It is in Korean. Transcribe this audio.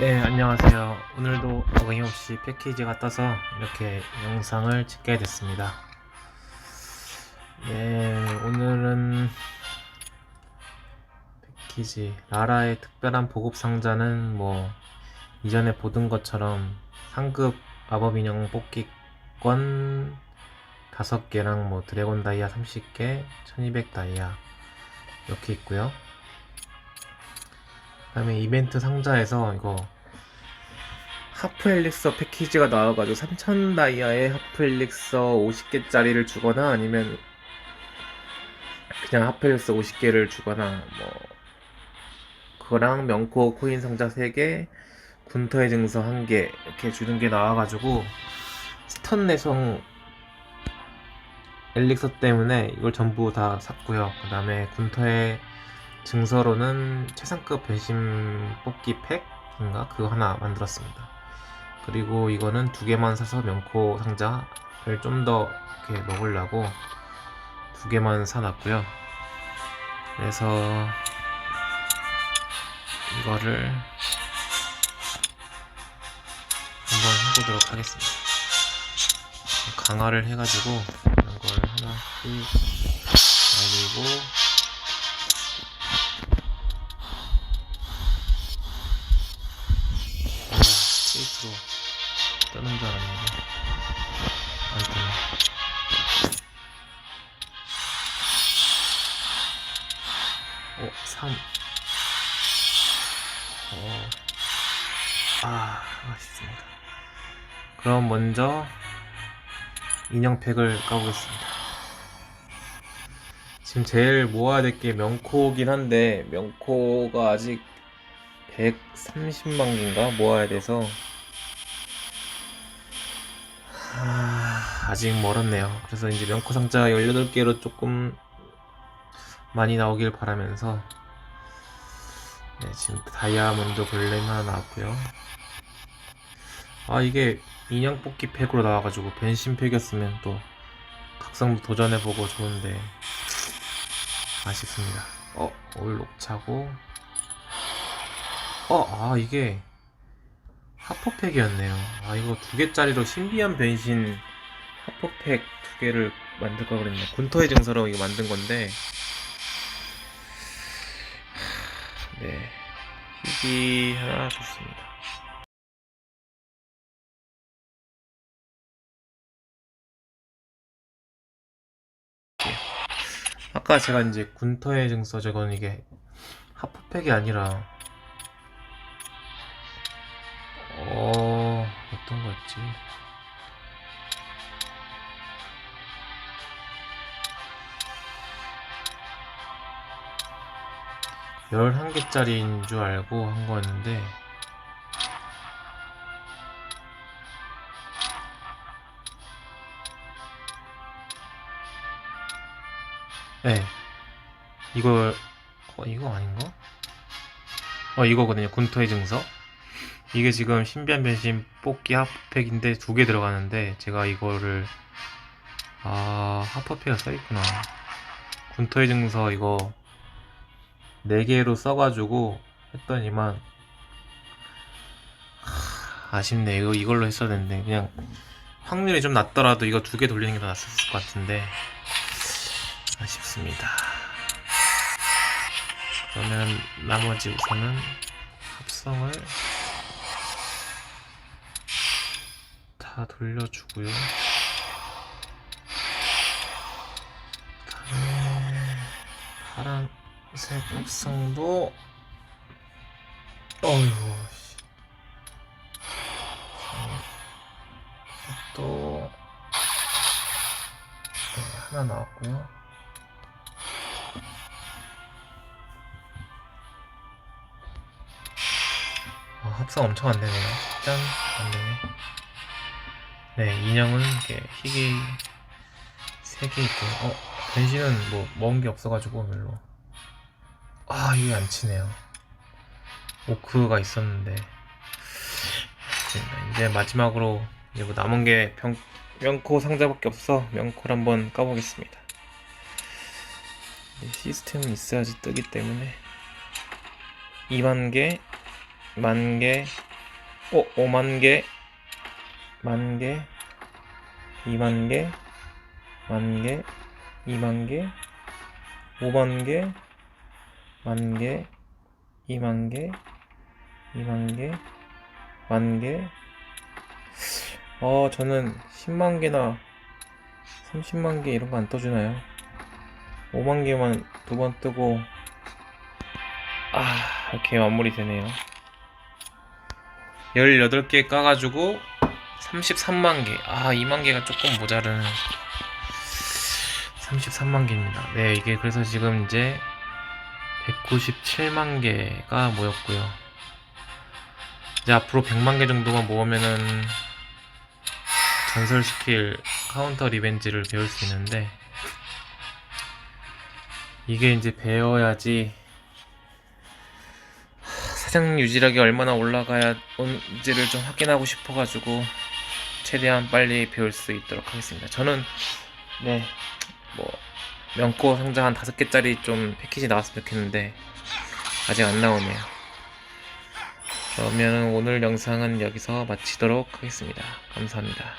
네, 안녕하세요. 오늘도 어김없이 패키지가 떠서 이렇게 영상을 찍게 됐습니다. 네, 오늘은 패키지 라라의 특별한 보급 상자는 뭐 이전에 보던 것처럼 상급 마법 인형 뽑기권 5개랑 뭐 드래곤 다이아 30개, 1200 다이아 이렇게 있고요. 그다음에 이벤트 상자에서 이거 하프 엘릭서 패키지가 나와가지고 3000 다이아에 하프 엘릭서 50개짜리를 주거나 아니면 그냥 하프 엘릭서 50개를 주거나 뭐 그거랑 명코 코인 상자 3개 군터의 증서 1개 이렇게 주는 게 나와가지고 스턴 내성 엘릭서 때문에 이걸 전부 다 샀고요. 그 다음에 군터의 증서로는 최상급 배심 뽑기 팩인가 그거 하나 만들었습니다. 그리고 이거는 두 개만 사서 명코 상자를 좀 더 이렇게 먹으려고 두 개만 사놨고요. 그래서 이거를 한번 해보도록 하겠습니다. 강화를 해가지고 이런 걸 하나씩 날리고 아, 아쉽습니다. 그럼 먼저 인형팩을 까보겠습니다. 지금 제일 모아야 될 게 명코긴 한데 명코가 아직 130만 개인가 모아야 돼서 아, 아직 멀었네요. 그래서 이제 명코 상자 18개로 조금 많이 나오길 바라면서 네, 지금 다이아몬드 골렘 하나 나왔고요. 아 이게 인형 뽑기 팩으로 나와가지고 변신 팩이었으면 또 각성도 도전해보고 좋은데 아쉽습니다. 어, 올 녹차고 어, 아, 이게 하퍼팩이었네요. 아, 이거 두 개짜리로 신비한 변신 하퍼팩 두 개를 만들 걸 그랬네. 군터의 증서로 이거 만든 건데, 네. 희귀 하나 좋습니다. 아까 제가 이제 군터의 증서 저건 이게 하프팩이 아니라 어 어떤 거였지? 열한 개짜리인 줄 알고 한 거였는데 네 이걸 어 이거 아닌가? 어 이거거든요. 군토의 증서. 이게 지금 신비한 변신 뽑기 하프팩인데 두 개 들어가는데 제가 이거를 아 하프팩가 써있구나. 군토의 증서 이거 네 개로 써가지고 했더니만 하, 아쉽네. 이거 이걸로 했어야 되는데 그냥 확률이 좀 낮더라도 이거 두 개 돌리는 게 더 낫었을 것 같은데 아쉽습니다 그러면 나머지 우선은 합성을 다 돌려주고요. 그다음에 파란색 합성도 어휴 씨. 또 네, 하나 나왔고요. 합성 엄청 안 되네요. 짠, 안 되네. 네, 인형은 이렇게 희귀 3개 있고요. 어, 변신은 뭐, 먹은 게 없어가지고 별로. 아, 이게 안 치네요. 오크가 있었는데. 이제 마지막으로, 이제 뭐 남은 게 병, 명코 상자밖에 없어. 명코를 한번 까보겠습니다. 시스템은 있어야지 뜨기 때문에. 2만 개, 만 개, 오, 5만 개, 만 개, 2만 개, 만 개, 2만 개, 5만 개, 만 개, 2만 개, 2만 개, 만 개. 어, 저는 10만 개나 30만 개 이런 거 안 떠주나요? 5만 개만 두 번 뜨고 아, 이렇게 마무리 되네요. 18개 까가지고 33만 개. 아, 2만 개가 조금 모자르는 33만 개입니다. 네, 이게 그래서 지금 이제 197만 개가 모였고요. 이제 앞으로 100만 개 정도만 모으면은 전설 스킬 카운터 리벤지를 배울 수 있는데 이게 이제 배워야지 사장 유지력이 얼마나 올라가야 온지를 좀 확인하고 싶어가지고 최대한 빨리 배울 수 있도록 하겠습니다. 저는 네 뭐 명코 상자 한 다섯 개짜리 좀 패키지 나왔으면 좋겠는데 아직 안 나오네요. 그러면 오늘 영상은 여기서 마치도록 하겠습니다. 감사합니다.